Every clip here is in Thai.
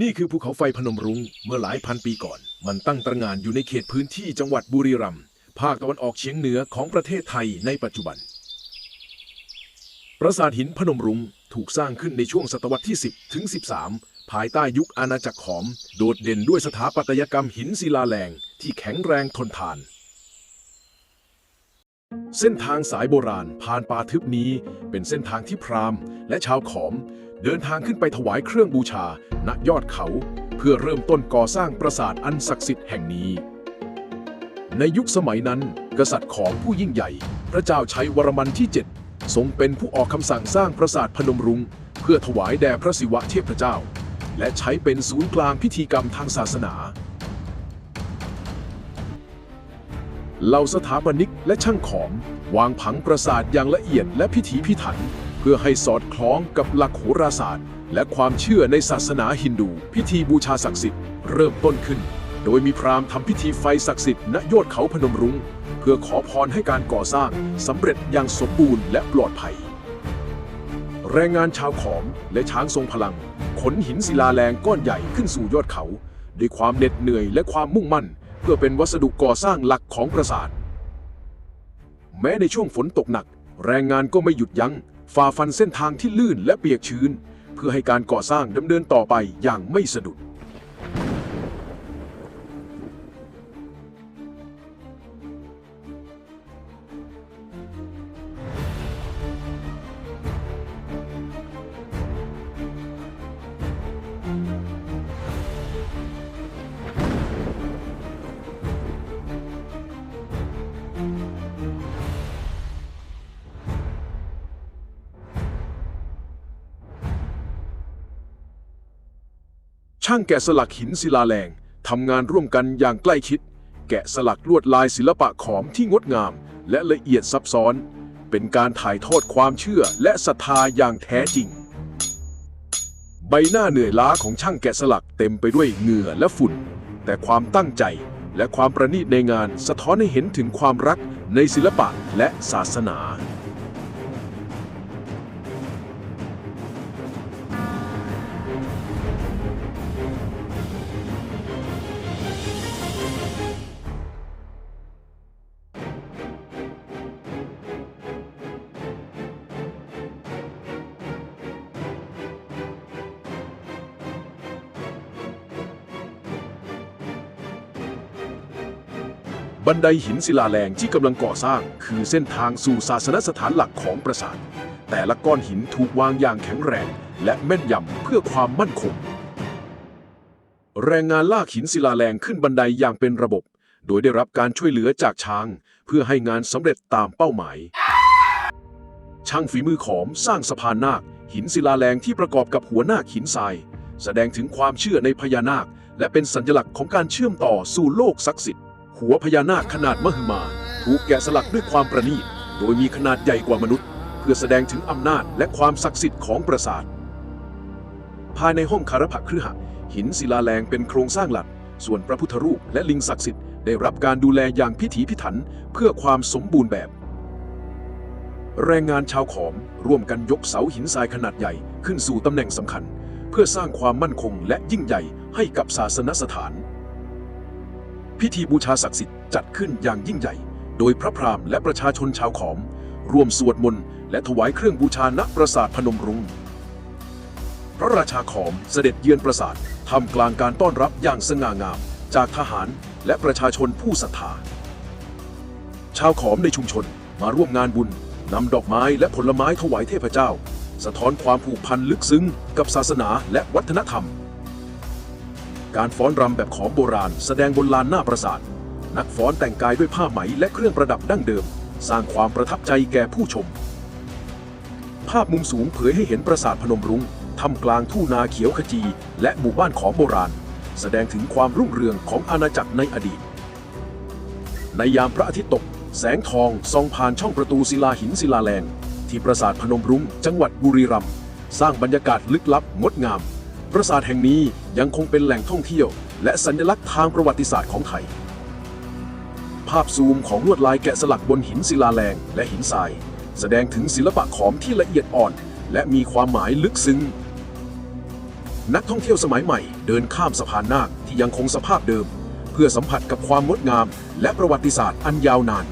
นี่คือภูเขาไฟพนมรุ้งเมื่อหลายพันปีก่อน มันตั้งตระหง่านอยู่ในเขตพื้นที่จังหวัดบุรีรัมย์ภาคตะวันออกเฉียงเหนือของประเทศไทยในปัจจุบัน ปราสาทหินพนมรุ้งถูกสร้างขึ้นในช่วงศตวรรษที่ 10 ถึง 13 ภายใต้ยุคอาณาจักรขอม โดดเด่นด้วยสถาปัตยกรรมหินศิลาแรงที่แข็งแรงทนทาน เส้นทางสายโบราณผ่านป่าทึบนี้เป็นเส้นทางที่พราหมณ์และชาวขอม เดินทางขึ้นไปถวายเครื่องบูชา ณ ยอดเขา เพื่อเริ่มต้นก่อสร้างปราสาทอันศักดิ์สิทธิ์แห่งนี้ ในยุคสมัยนั้น กษัตริย์ของผู้ยิ่งใหญ่ พระเจ้าชัยวรมันที่ 7 ทรงเป็นผู้ออกคำสั่งสร้างปราสาทพนมรุง้ง เพื่อถวายแด่พระศิวะเทพเจ้า และใช้เป็นศูนย์กลางพิธีกรรมทางศาสนาเหล่าสถาปนิกและช่างขอมวางผังปราสาทอย่างละเอียดและพิถีพิถัน เพื่อให้สอดคล้องกับหลักโหราศาสตร์ และความเชื่อในศาสนาฮินดู พิธีบูชาศักดิ์สิทธิ์เริ่มต้นขึ้น โดยมีพราหมณ์ทำพิธีไฟศักดิ์สิทธิ์ณยอดเขาพนมรุง้ง เพื่อขอพรให้การก่อสร้างสำเร็จอย่างสมบูรณ์และปลอดภัย แรงงานชาวขอมและช้างทรงพลัง ขนหินศิลาแรงก้อนใหญ่ขึ้นสู่ยอดเขา ด้วยความเหน็ดเหนื่อยและความมุ่งมั่น เพื่อเป็นวัสดุก่อสร้างหลักของปราสาทแม้ในช่วงฝนตกหนัก แรงงานก็ไม่หยุดยัง้ง ฝ่าฟันเส้นทางที่ลื่นและเปียกชื้น เพื่อให้การก่อสร้างดำเนินต่อไปอย่างไม่สะดุด ช่างแกะสลักหินศิลาแรงทำงานร่วมกันอย่างใกล้ชิด แกะสลักลวดลายศิลปะขอมที่งดงาม และละเอียดซับซ้อน เป็นการถ่ายทอดความเชื่อและศรัทธาอย่างแท้จริง ใบหน้าเหนื่อยล้าของช่างแกะสลักเต็มไปด้วยเหงื่อและฝุ่น แต่ความตั้งใจและความประณีตในงานสะท้อนให้เห็นถึงความรักในศิลปะและศาสนา บันไดหินศิลาแรงที่กำลังก่อสร้าง คือเส้นทางสู่ศาสนสถานหลักของปราสาท แต่ละก้อนหินถูกวางอย่างแข็งแรง และแม่นยำเพื่อความมั่นคง แรงงานลากหินศิลาแรงขึ้นบันไดอย่างเป็นระบบ โดยได้รับการช่วยเหลือจากช้าง เพื่อให้งานสำเร็จตามเป้าหมาย ช่างฝีมือขอมสร้างสะพานนาค หินศิลาแรงที่ประกอบกับหัวนาคหินทราย แสดงถึงความเชื่อในพญานาค และเป็นสัญลักษณ์ของการเชื่อมต่อสู่โลกศักดิ์สิทธิ์ หัวพญานาคขนาดมหึมา ถูกแกะสลักด้วยความประณีต โดยมีขนาดใหญ่กว่ามนุษย์ เพื่อแสดงถึงอำนาจและความศักดิ์สิทธิ์ของปราสาท ภายในห้องคารพะคฤหะหินศิลาแรงเป็นโครงสร้างหลัก ส่วนพระพุทธรูปและลิงศักดิ์สิทธิ์ได้รับการดูแลอย่างพิถีพิถันเพื่อความสมบูรณ์แบบ แรงงานชาวขอมร่วมกันยกเสาหินทรายขนาดใหญ่ขึ้นสู่ตำแหน่งสำคัญ เพื่อสร้างความมั่นคงและยิ่งใหญ่ให้กับศาสนสถาน พิธีบูชาศักดิ์สิทธิ์จัดขึ้นอย่างยิ่งใหญ่ โดยพระพราหมณ์และประชาชนชาวขอม ร่วมสวดมนต์และถวายเครื่องบูชาณปราสาทพนมรุง้งพระราชาขอมเสด็จเยือนปราสาททำกลางการต้อนรับอย่างสง่างาม จากทหารและประชาชนผู้ศรัทธา ชาวขอมในชุมชนมาร่วมงานบุญนำดอกไม้และผลไม้ถวายเทพเจ้า สะท้อนความผูกพันลึกซึ้งกับศาสนาและวัฒนธรรม การฟ้อนรำแบบขอมโบราณ แสดงบนลานหน้าปราสาท นักฟ้อนแต่งกายด้วยผ้าไหมและเครื่องประดับดั้งเดิม สร้างความประทับใจแก่ผู้ชม ภาพมุมสูงเผยให้เห็นปราสาทพนมรุง้งทำกลางทุ่งนาเขียวขจี และหมู่บ้านของโบราณ แสดงถึงความรุ่งเรืองของอาณาจักรในอดีต ในยามพระอาทิตย์ตก แสงทองส่องผ่านช่องประตูศิลาหินศิลาแรงที่ปราสาทพนมรุง้งจังหวัดบุรีรัมย์สร้างบรรยากาศลึกลับงดงาม ปราสาทแห่งนี้ยังคงเป็นแหล่งท่องเที่ยว และสัญลักษณ์ทางประวัติศาสตร์ของไทย ภาพซูมของลวดลายแกะสลักบนหินศิลาแรงและหินทราย แสดงถึงศิลปะขอมที่ละเอียดอ่อน และมีความหมายลึกซึ้ง นักท่องเที่ยวสมัยใหม่เดินข้ามสะพานนาคที่ยังคงสภาพเดิม เพื่อสัมผัสกับความงดงาม และประวัติศาสตร์อันยาวนาน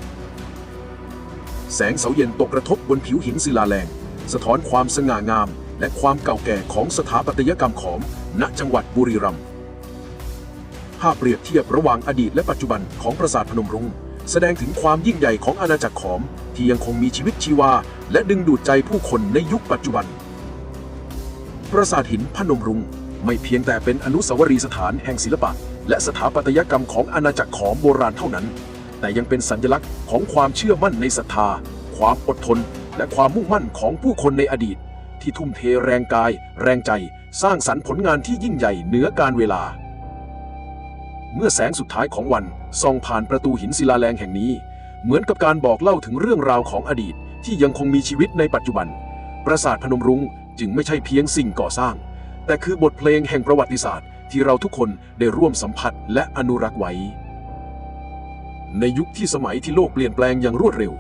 แสงเสาเย็นตกกระทบบนผิวหินศิลาแรง สะท้อนความสง่างาม และความเก่าแก่ของสถาปัตยกรรมขอมณจังหวัดบุรีรัมย์ภาพเปรียบเทียบระหว่างอดีตและปัจจุบันของปราสาทพนมรุง้งแสดงถึงความยิ่งใหญ่ของอาณาจักรขอม ที่ยังคงมีชีวิตชีวา และดึงดูดใจผู้คนในยุคปัจจุบัน ปราสาทหินพนมรุง้งไม่เพียงแต่เป็นอนุสาวรีย์สถานแห่งศิลปะ และสถาปัตยกรรมของอาณาจักรขอมโบราณเท่านั้น แต่ยังเป็นสัญลักษณ์ของความเชื่อมั่นในศรัทธา ความอดทน และความมุ่งมั่นของผู้คนในอดีต ที่ทุ่มเทแรงกาย แรงใจ สร้างสรรค์ผลงานที่ยิ่งใหญ่เหนือการเวลา เมื่อแสงสุดท้ายของวันส่องผ่านประตูหินศิลาแรงแห่งนี้ เหมือนกับการบอกเล่าถึงเรื่องราวของอดีต ที่ยังคงมีชีวิตในปัจจุบัน ปราสาทพนมรุ้งจึงไม่ใช่เพียงสิ่งก่อสร้าง แต่คือบทเพลงแห่งประวัติศาสตร์ ที่เราทุกคนได้ร่วมสัมผัสและอนุรักษ์ไว้ ในยุคที่สมัยที่โลกเปลี่ยนแปลงอย่างรวดเร็ว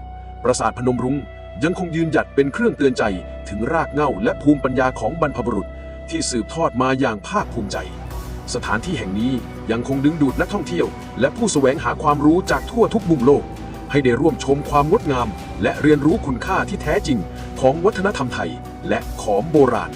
ปราสาทพนมรุ้ง ยังคงยืนหยัดเป็นเครื่องเตือนใจถึงรากเหง้าและภูมิปัญญาของบรรพบุรุษ ที่สืบทอดมาอย่างภาคภูมิใจ สถานที่แห่งนี้ยังคงดึงดูดนักท่องเที่ยว และผู้แสวงหาความรู้จากทั่วทุกมุมโลก ให้ได้ร่วมชมความงดงาม และเรียนรู้คุณค่าที่แท้จริงของวัฒนธรรมไทย และของโบราณ